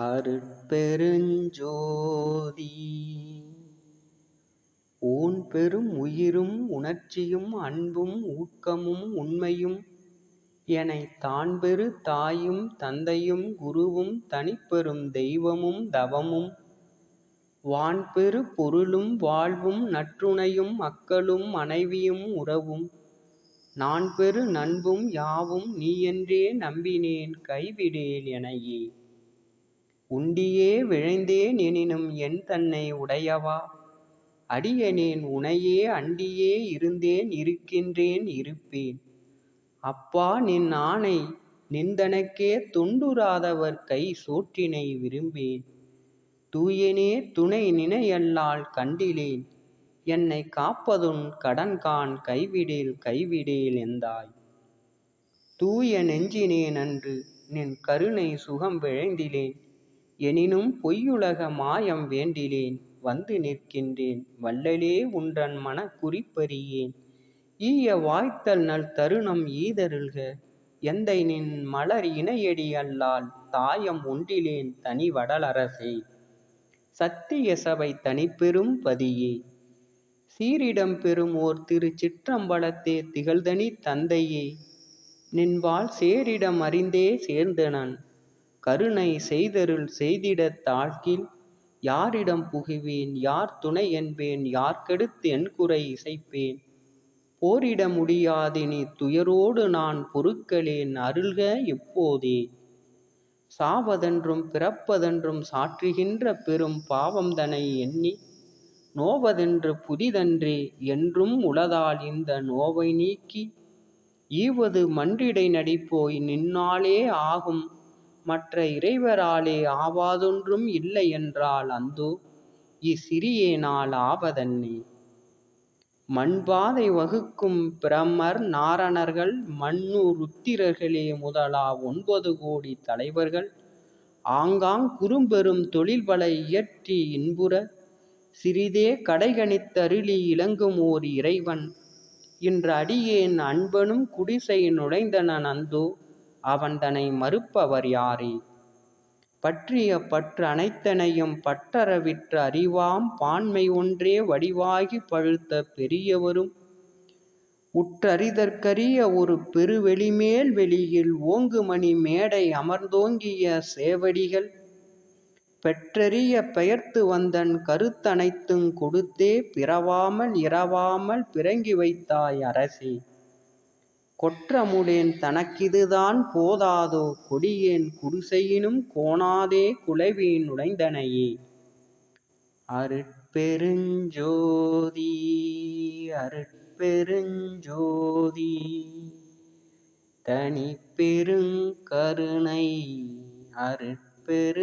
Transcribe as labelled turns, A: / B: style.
A: அருட்பெருஞ்சோதி. ஊன் பெரும் உயிரும் உணர்ச்சியும் அன்பும் ஊக்கமும் உண்மையும் எனை தான் பெரு தாயும் தந்தையும் குருவும் தனிப்பெரும் தெய்வமும் தவமும் வான்பெறு பொருளும் வாழ்வும் நற்றுணையும் மக்களும் மனைவியும் உறவும் நான் பெரு நண்பும் யாவும் நீயென்றே நம்பினேன் கைவிடேல் எனையே. உண்டியே விழைந்தேன் எனினும் என் தன்னை உடையவா? அடியனேன் உனையே அண்டியே இருந்தேன் இருக்கின்றேன் இருப்பேன். அப்பா நின் ஆணை நிந்தனக்கே துண்டுராதவர் கை சோற்றினை விரும்பேன். தூயனே துணை நினையல்லால் கண்டிலேன். என்னைக் காப்பதுன் கடன்கான் கைவிடேல் கைவிடேல் எந்தாய்? தூய நெஞ்சினேன் அன்று நின் கருணை சுகம் விழைந்திலேன். எனினும் பொய்யுலக மாயம் வேண்டிலேன் வந்து நிற்கின்றேன். வள்ளலே உன்றன் மனக் குறிப்பறியேன் ஈய வாய்த்தல் நல் தருணம் ஈதருள்க. எந்தை நின் மலர் இணையடி அல்லால் தாயம் ஒன்றிலேன் தனி வடலரசே. சத்திய சபை தனிப்பெரும் பதியே. சீரிடம் பெறும் ஓர் திருச்சிற்றம்பலத்தே திகழ்தனி தந்தையே. நின்பால் சேரிடம் அறிந்தே சேர்ந்தனன். கருணை செய்தருள் செய்திடத் தாழ்கில் யாரிடம் புகுவேன் யார் துணை என்பேன் யார்க்கெடுத்து என் குறை இசைப்பேன். போரிட முடியாதினி துயரோடு நான் பொறுக்கலேன் அருள்க இப்போதே. சாவதென்றும் பிறப்பதென்றும் சாற்றுகின்ற பெரும் பாவம்தனை எண்ணி நோவதென்று புதிதன்றே என்றும் உளதால் இந்த நோவை நீக்கி ஈவது மன்றிடை நடிப்போய் நின்னாலே ஆகும் மற்ற இறைவராலே ஆவாதொன்றும் இல்லை என்றால் அந்தோ. இசிறியேனால் ஆவதன்னே. மண்பாதை வகுக்கும் பிரமர் நாரணர்கள் மண்ணு ருத்திரர்களே முதலா ஒன்பது கோடி தலைவர்கள். ஆங்காங் குறும்பெரும் தொழில்பல இயற்றி இன்புற சிறிதே கடைகணித்தருளி ஓர் இறைவன். இன்று அடியேன் அன்பனும் குடிசை நுழைந்தனன் அவன் அவன்தனை மறுப்பவர் யாரே? பற்றிய பற்று அனைத்தனையும் பட்டறவிற்று அறிவாம் பான்மை ஒன்றே வடிவாகி பழுத்த பெரியவரும். உற்றறிதற்கரிய ஒரு பெருவெளிமேல் வெளியில் ஓங்குமணி மேடை அமர்ந்தோங்கிய சேவடிகள். பெற்றறிய பெயர்த்து வந்தன் கருத்தனைத்துங் கொடுத்தே பிறவாமல் இரவாமல் பிறங்கி வைத்தாய் அரசே. கொற்றமுடேன் தனக்கிதுதான் போதாதோ கொடியேன் குடிசையினும் கோணாதே குலைவி நுழைந்தனையே அருட்பெருஞ்சோதி அருட்பெருஞ்சோதி தனிப்பெருங்கருணை அருட்பெருஞ்சோதி.